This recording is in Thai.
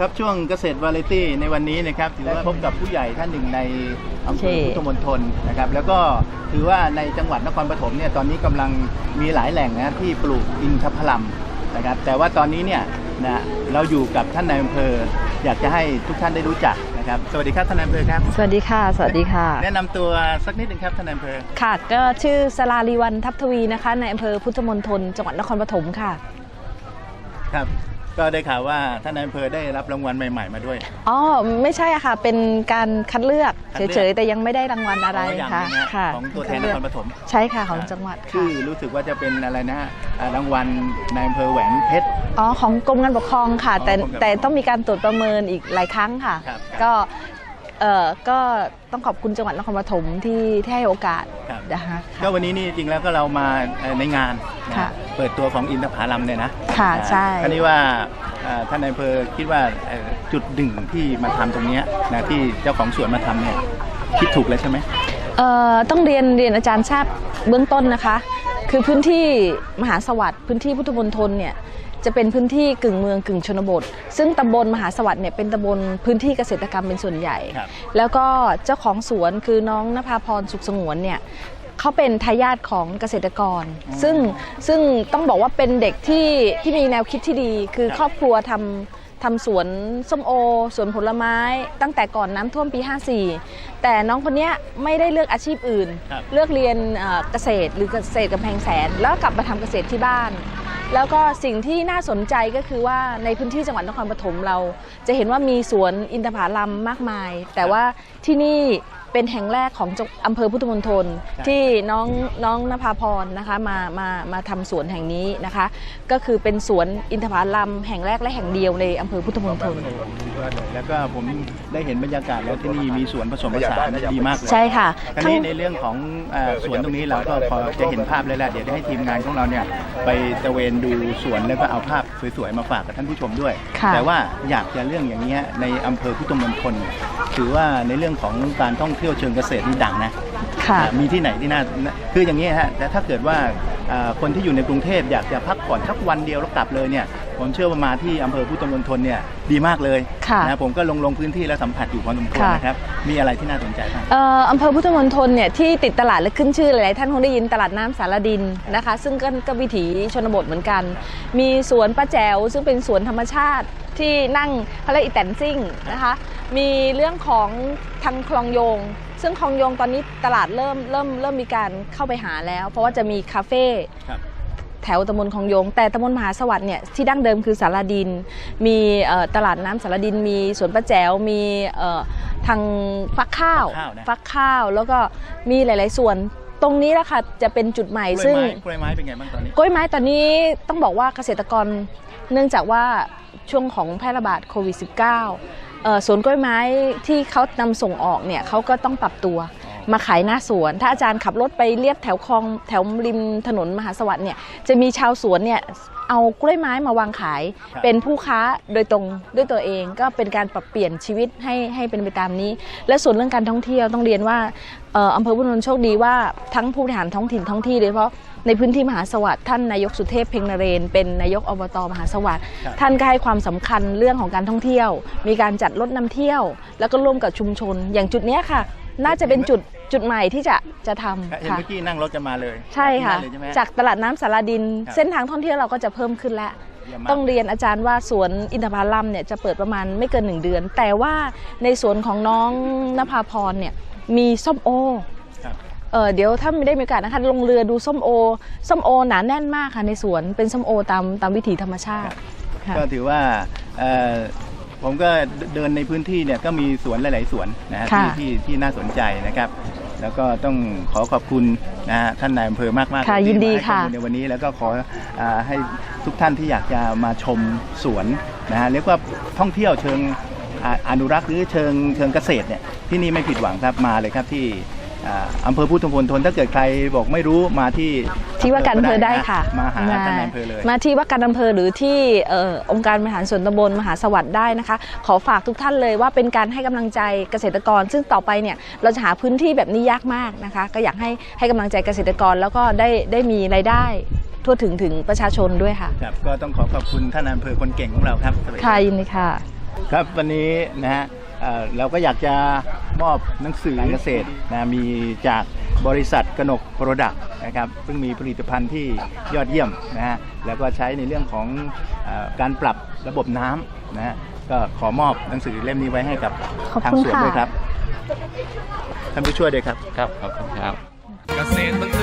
ครับช่วงเกษตรวาไรตี้ในวันนี้นะครับถือว่าพบกับผู้ใหญ่ท่านหนึ่งในอำเภอโอเคพุทธมณฑลนะครับแล้วก็ถือว่าในจังหวัดนครปฐมเนี่ยตอนนี้กำลังมีหลายแหล่งนะที่ปลูกอินทผลัมนะครับแต่ว่าตอนนี้เนี่ยนะเราอยู่กับท่านนายอำเภออยากจะให้ทุกท่านได้รู้จักนะครับสวัสดีครับท่านนายอำเภอครับสวัสดีค่ะสวัสดีค่ะ แนะนำตัวสักนิดหนึ่งครับท่านนายอำเภอค่ะ ก็ชื่อสลาลีวันทัพทวีนะคะในอำเภอพุทธมณฑลจังหวัดนครปฐมค่ะครับ ก็ได้ข่าวว่าท่านนายอำเภอได้รับรางวัลใหม่ ๆ มาด้วย อ๋อไม่ใช่อะค่ะ เป็นการคัดเลือกคัดเลือกเฉยๆ แต่ยังไม่ได้รางวัลอะไรอย่างค่ะหนึ่งนะค่ะของตัวแทนนครปฐม ใช่ค่ะของจังหวัดค่ะชื่อรู้สึกว่าจะเป็นอะไรนะฮะอ่ารางวัลนายอำเภอแหวนเพชร อ๋อของกรมการปกครองค่ะ แต่อ๋อกรมการปกครองแต่ต้องมีการตรวจประเมินอีกหลายครั้งค่ะ ครับครับก็ เอ่อก็ต้องขอบคุณจังหวัดนครปฐมที่ที่ให้โอกาสครับนะคะก็วันนี้นี่จริงแล้วก็เรามาเอ่อในงานนะค่ะ เปิดตัวของอินทผลัมเนี่ยนะค่ะใช่อันนี้ว่าเอ่อท่านนายอำเภอคิดว่าเอ่อจุดดึงที่มาทำตรงเนี้ยนะที่เจ้าของสวนมาทำเนี่ยคิดถูกแล้วใช่ไหม เอ่อต้องเรียนเรียนอาจารย์ทราบเบื้องต้นนะคะ คือพื้นที่มหาสวัสดิ์พื้นที่พุทธมณฑลเนี่ยจะเป็นพื้นที่กึ่งเมืองกึ่งชนบท ซึ่งตำบลมหาสวัสดิ์เนี่ยเป็นตำบลพื้นที่เกษตรกรรมเป็นส่วนใหญ่ครับแล้วก็เจ้าของสวนคือน้องนภาพรสุขสงวนเนี่ยเขาเป็นทายาทของเกษตรกร ซึ่งซึ่งต้องบอกว่าเป็นเด็กที่ที่มีแนวคิดที่ดี คือครับครอบครัวทำ ทำสวนส้มโอ สวนผลไม้ ตั้งแต่ก่อนน้ำท่วมปี 54 แต่น้องคนเนี้ยไม่ได้เลือกอาชีพอื่นครับเลือกเรียนเอ่อเกษตรหรือเกษตรกำแพงแสน แล้วกลับมาทำเกษตรที่บ้าน แล้วก็สิ่งที่น่าสนใจก็คือว่าในพื้นที่จังหวัดนครปฐมเรา จะเห็นว่ามีสวนอินทผลัมมากมาย แต่ว่าที่นี่ เป็นแห่งแรกของจังอำเภอพุทธมณฑลครับที่น้องน้องนภาพรนะคะมามามาทำสวนแห่งนี้นะคะ ก็คือเป็นสวนอินทผลัมแห่งแรกและแห่งเดียวในอำเภอพุทธมณฑลแล้วก็ผมได้เห็นบรรยากาศแล้วที่นี่มีสวนผสมผสานดีมากเลยใช่ค่ะคราวทั้งนี้ในเรื่องของเอ่อสวนตรงนี้เราก็พอจะเห็นภาพแล้วแหละเดี๋ยวจะให้ทีมงานของเราเนี่ยไปตระเวนดูสวนแล้วก็เอาภาพสวยๆมาฝากกับท่านผู้ชมด้วยค่ะแต่ว่าอยากจะเรื่องอย่างเงี้ยในอำเภอพุทธมณฑลถือว่าในเรื่องของการท่องเที่ยวเชิงเกษตรนี่ดังนะค่ะอ่ามีที่ไหนที่น่าคืออย่างนี้ฮะแต่ถ้าเกิดว่าอ่าคนที่อยู่ในกรุงเทพอยากจะพักผ่อนสักวันเดียวแล้วกลับเลยเนี่ยผมเชื่อว่ามาที่อำเภอพุทธมณฑลเนี่ยดีมากเลยค่ะนะผมก็ลงลงพื้นที่แล้วสัมผัสอยู่พอสมควรค่ะนะครับมีอะไรที่น่าสนใจบ้างเอ่ออำเภอพุทธมณฑลเนี่ยที่ติดตลาดและขึ้นชื่อหลายๆท่านคงได้ยินตลาดน้ำสารดินนะคะ ซึ่งก็ก็วิถีชนบทเหมือนกัน มีสวนป้าแจ๋วซึ่งเป็นสวนธรรมชาติที่นั่งเขาเรียกอีแตนซิ่งนะคะ มีเรื่องของทางคลองโยง ซึ่งคลองโยงตอนนี้ตลาดเริ่มเริ่มเริ่มมีการเข้าไปหาแล้ว เพราะว่าจะมีคาเฟ่ครับแถวตำบลคลองโยง แต่ตำบลมหาสวัสดิ์เนี่ยที่ดั้งเดิมคือสารดิน มีเอ่อตลาดน้ำสารดิน มีสวนป้าแจ๋วมีเอ่อทางฟักข้าวฟักข้าวนะฟักข้าว แล้วก็มีหลาย ๆ ส่วนตรงนี้แหละค่ะจะเป็นจุดใหม่กล้วยซึ่งไม้กล้วยไม้เป็นไงบ้างตอนนี้กล้วยไม้ตอนนี้ต้องบอกว่าเกษตรกรเนื่องจากว่าช่วงของแพร่ระบาดโควิด -19 เอ่อ สวนกล้วยไม้ที่เขานำส่งออกเนี่ยเขาก็ต้องปรับตัว มาขายหน้าสวน ถ้าอาจารย์ขับรถไปเรียบแถวคลองแถวริมถนนมหาสวัสดิ์เนี่ยจะมีชาวสวนเนี่ยเอากล้วยไม้มาวางขายครับเป็นผู้ค้าโดยตรงด้วยตัวเองก็เป็นการปรับเปลี่ยนชีวิตให้ให้เป็นไปตามนี้ และส่วนเรื่องการท่องเที่ยวต้องเรียนว่าเอ่ออำเภอพุทธมณฑลโชคดีว่าทั้งผู้บริหารท้องถิ่นท้องที่โดยเฉพาะในพื้นที่มหาสวัสดิ์ท่านนายกสุเทพเพ็งนเรน เป็นนายกอบตมหาสวัสดิ์ครับท่านก็ให้ความสำคัญเรื่องของการท่องเที่ยว มีการจัดรถนำเที่ยว แล้วก็ร่วมกับชุมชน อย่างจุดเนี้ยค่ะ น่าจะเป็นจุดจุดใหม่ที่จะจะทำเห็นค่ะ เมื่อกี้นั่งรถกันมาเลยใช่ค่ะ ที่นั่นเลยใช่ไหม จากตลาดน้ำสารดิน ครับเส้นทางท่องเที่ยวเราก็จะเพิ่มขึ้นแล้ว เยี่ยมมาก ต้องเรียนอาจารย์ว่าสวนอินทผลัมเนี่ยจะเปิดประมาณไม่เกินหนึ่งเดือน แต่ว่าในสวนของน้องนภาพรเนี่ยมีส้มโอ ครับ เออเดี๋ยวถ้าไม่ได้มีโอกาสนะคะลงเรือดูส้มโอ ส้มโอหนาแน่นมากค่ะในสวนเป็นส้มโอตามตามวิถีธรรมชาติค่ะ ก็ถือว่าเอ่อ ผมก็เดินในพื้นที่เนี่ยก็มีสวนหลาย ๆ สวนนะฮะค่ะที่ที่ที่น่าสนใจนะครับ แล้วก็ต้องขอขอบคุณนะฮะท่านนายอำเภอมากๆค่ะที่ยินดีมาให้ข้อค่ะมูลในวันนี้แล้วก็ขออาให้ทุกท่านที่อยากจะมาชมสวนนะฮะเรียกว่าท่องเที่ยวเชิงอ่าอนุรักษ์หรือเชิงเชิงเกษตรเนี่ยที่นี่ไม่ผิดหวังครับมาเลยครับที่ อ่าอำเภอพุทธมณฑลถ้าเกิดใครบอกไม่รู้มาที่ที่ว่าการอำเภอได้ค่ะ มาหาท่านนายอำเภอเลย มาที่ว่าการอำเภอหรือที่เอ่อองค์การบริหารส่วนตำบลมหาสวัสดิ์ได้นะคะ ขอฝากทุกท่านเลยว่าเป็นการให้กำลังใจเกษตรกร ซึ่งต่อไปเนี่ยเราจะหาพื้นที่แบบนี้ยากมากนะคะ ก็อยากให้ให้กำลังใจเกษตรกรแล้วก็ได้ได้มีรายได้ทั่วถึงถึงประชาชนด้วยค่ะครับก็ต้องขอขอบคุณท่านนายอำเภอคนเก่งของเราครับสวัสดีครับค่ะยินดีค่ะ ครับวันนี้นะฮะ เอ่อเราก็อยากจะมอบหนังสือการเกษตรนะมีจากบริษัทกนกโปรดักต์นะครับซึ่งมีผลิตภัณฑ์ที่ยอดเยี่ยมนะฮะแล้วก็ใช้ในเรื่องของเออการปรับระบบน้ำนะฮะก็ขอมอบหนังสือเล่มนี้ไว้ให้กับขอบทางคุณสวนค่ะ ด้วยครับท่านผู้ช่วยด้วยครับ ครับขอบคุณครับ เกษตรมัน